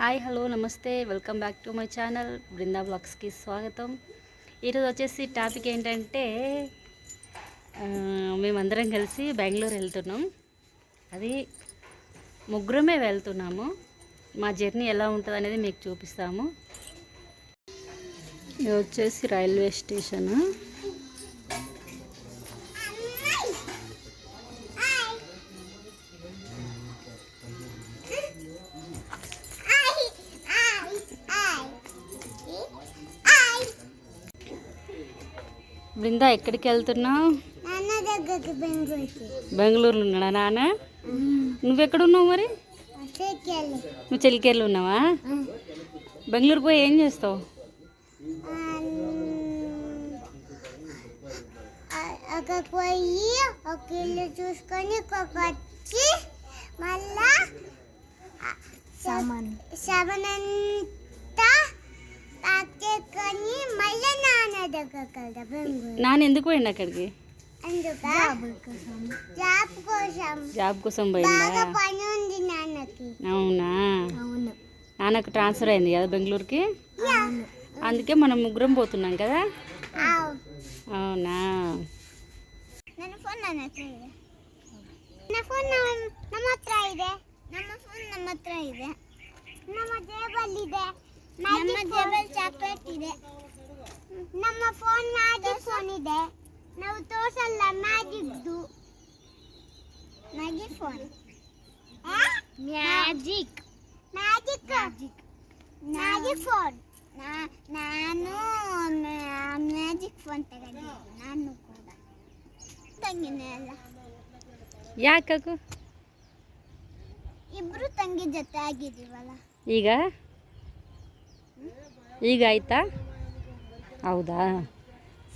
Hi hello namaste welcome back to my channel Brinda బ్లాగ్స్కి స్వాగతం. ఈరోజు వచ్చేసి టాపిక్ ఏంటంటే మేమందరం కలిసి బెంగళూరు వెళ్తున్నాం. అది ముగ్గురమే వెళ్తున్నాము. మా జర్నీ ఎలా ఉంటుంది అనేది మీకు చూపిస్తాము. ఇది వచ్చేసి రైల్వే స్టేషను. బృందా ఎక్కడికి వెళ్తున్నావు నాన్న దగ్గరికి బెంగళూరుకి. బెంగళూరులో ఉన్నాడా నాన్న? నువ్వెక్కడున్నావు మరి? నువ్వు చెలికేర్లు ఉన్నావా? బెంగళూరు పోయి ఏం చేస్తావు? అక్కడ పోయి ఒక ఇల్లు చూసుకొని ఒక వచ్చి మళ్ళా సామాన్. సామాన్ నాన్న దగ్గరికి వెళ్తా బెంగళూరు నాన్న ఎందుకు పోయిండు అక్కడికి అందుక జాబ్ కోసం జాబ్ కోసం బాగా పోయిందా పని ఉంది నాన్నకి అవునా అవును నాన్నకు ట్రాన్స్ఫర్ అయింది కదా బెంగళూరుకి అందుకే మనం ముగ్గురం పోతున్నాం కదా అవునా ನನ್ನ ಫೋನ್ ನನ್ನ ಹತ್ರ ಇದೆ ನನ್ನ ಫೋನ್ ನಮ್ಮ ಹತ್ರ ಇದೆ ನಮ್ಮ ಫೋನ್ ನಮ್ಮ ಹತ್ರ ಇದೆ ನಮ್ಮ ಜೇಬಲ್ಲಿದೆ ನಮ್ಮ ಜೇಬಲ್ ಚಾಕ್ಲೇಟ್ ಇದೆ ನಮ್ಮ ಫೋನ್ ಮ್ಯಾಜಿಕ್ ಫೋನ್ ಇದೆ. ನಾವು ತೋರಿಸಲ್ಲ ಮ್ಯಾಜಿಕ್ದು magic phone magic magic magic phone ನಾನು ಮ್ಯಾಜಿಕ್ ಫೋನ್ ತಗೊಂಡಿದ್ದೆ. ನಾನು ಕೂಡ. ತಂಗಿನೇ ಅಲ್ಲ. ಯಾಕಕು ಇಬ್ರು ತಂಗಿ ಜೊತೆ ಆಗಿದೀವಲ್ಲ ಈಗ? ಈಗ ಆಯ್ತಾ? ಹೌದಾ?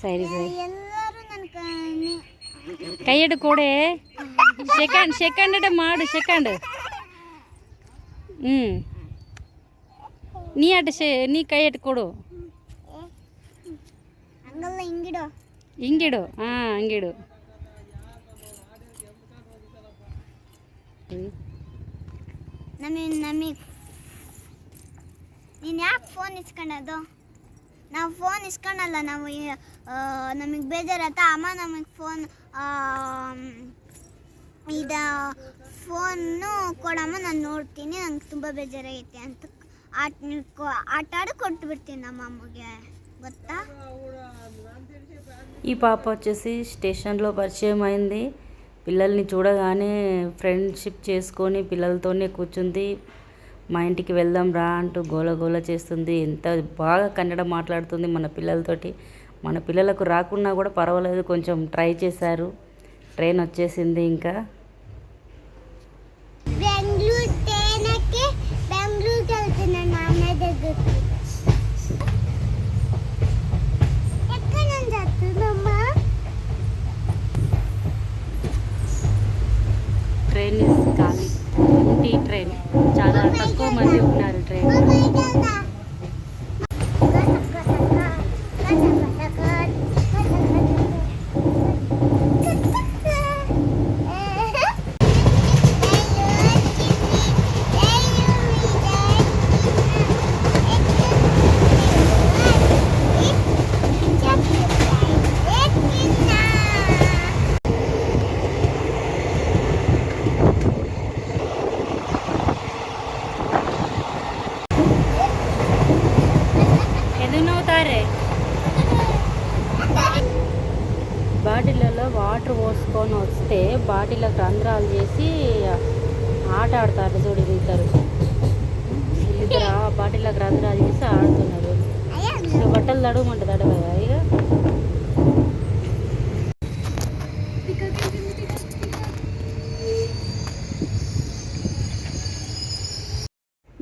ಸರಿ ಸರಿ. ಕೈ ಹಿಡು ಕೊಡೆ. ಸೆಕೆಂಡ್ ಸೆಕೆಂಡ್ ಇಡ ಮಾಡು ಸೆಕೆಂಡ್ ಹ್ಞೂ ನೀ ಶೆ ನೀ ಕೈ ಇಟ್ಟು ಕೊಡು. ಹಿಂಗಿಡು. ಹಾಂ ಹಂಗಿಡು. ನಮಗೆ ನಮಗೆ. ನೀನು ಯಾಕೆ ಫೋನ್ ಇಸ್ಕೊಳ್ಳೋದು ನಾವು ಫೋನ್ ಇಸ್ಕೊಳಲ್ಲ ನಾವು ನಮಗೆ ಬೇಜಾರತ್ತ ಅಮ್ಮ ನಮಗೆ ಫೋನ್ ಇದ ಫೋನು ಕೊಡಮ್ಮ ನಾನು ನೋಡ್ತೀನಿ ನಂಗೆ ತುಂಬ ಬೇಜಾರಾಗೈತೆ ಅಂತ ಆಟ ಆಟ ಆಡಿ ಕೊಟ್ಟು ಬಿಡ್ತೀನಿ ನಮ್ಮ ಅಮ್ಮಗೆ ಗೊತ್ತಾ ఈ పాప వచ్చేసి స్టేషన్లో పరిచయం అయింది పిల్లల్ని చూడగానే ఫ్రెండ్షిప్ చేసుకొని పిల్లలతోనే కూర్చుంది మా ఇంటికి వెళ్దాం రా అంటూ గోల గోల చేస్తుంది. ఎంత బాగా కన్నడ మాట్లాడుతుంది మన పిల్లలతోటి. మన పిల్లలకు రాకున్నా కూడా పర్వాలేదు కొంచెం ట్రై చేశారు. ట్రైన్ వచ్చేసింది ఇంకా. ట్రైన్ ఖాళీ. టీ ట్రైన్. చాలా తక్కువ మంది ఉన్నారు. ట్రైన్ బాటిళ్ళలో వాటర్ పోసుకొని వస్తే బాటిళ్ళకి రంధ్రాలు చేసి ఆట ఆడతారు చూడు ఇద్దరు ఇద్దరు ఆ బాటిళ్ళకి రంధ్రాలు చేసి ఆడుతున్నారు. బట్టలు తడవమంటుంది తడవయా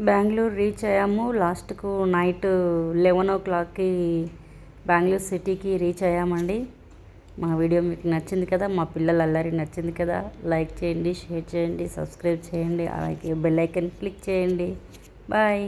బెంగళూరు రీచ్ అయ్యాము. లాస్ట్కు నైట్ లెవెన్ ఓ క్లాక్కి బెంగళూరు సిటీకి రీచ్ అయ్యామండి. మా వీడియో మీకు నచ్చింది కదా మా పిల్లల అల్లరి నచ్చింది కదా లైక్ చేయండి షేర్ చేయండి సబ్స్క్రైబ్ చేయండి అలాగే బెల్ ఐకన్ క్లిక్ చేయండి. బాయ్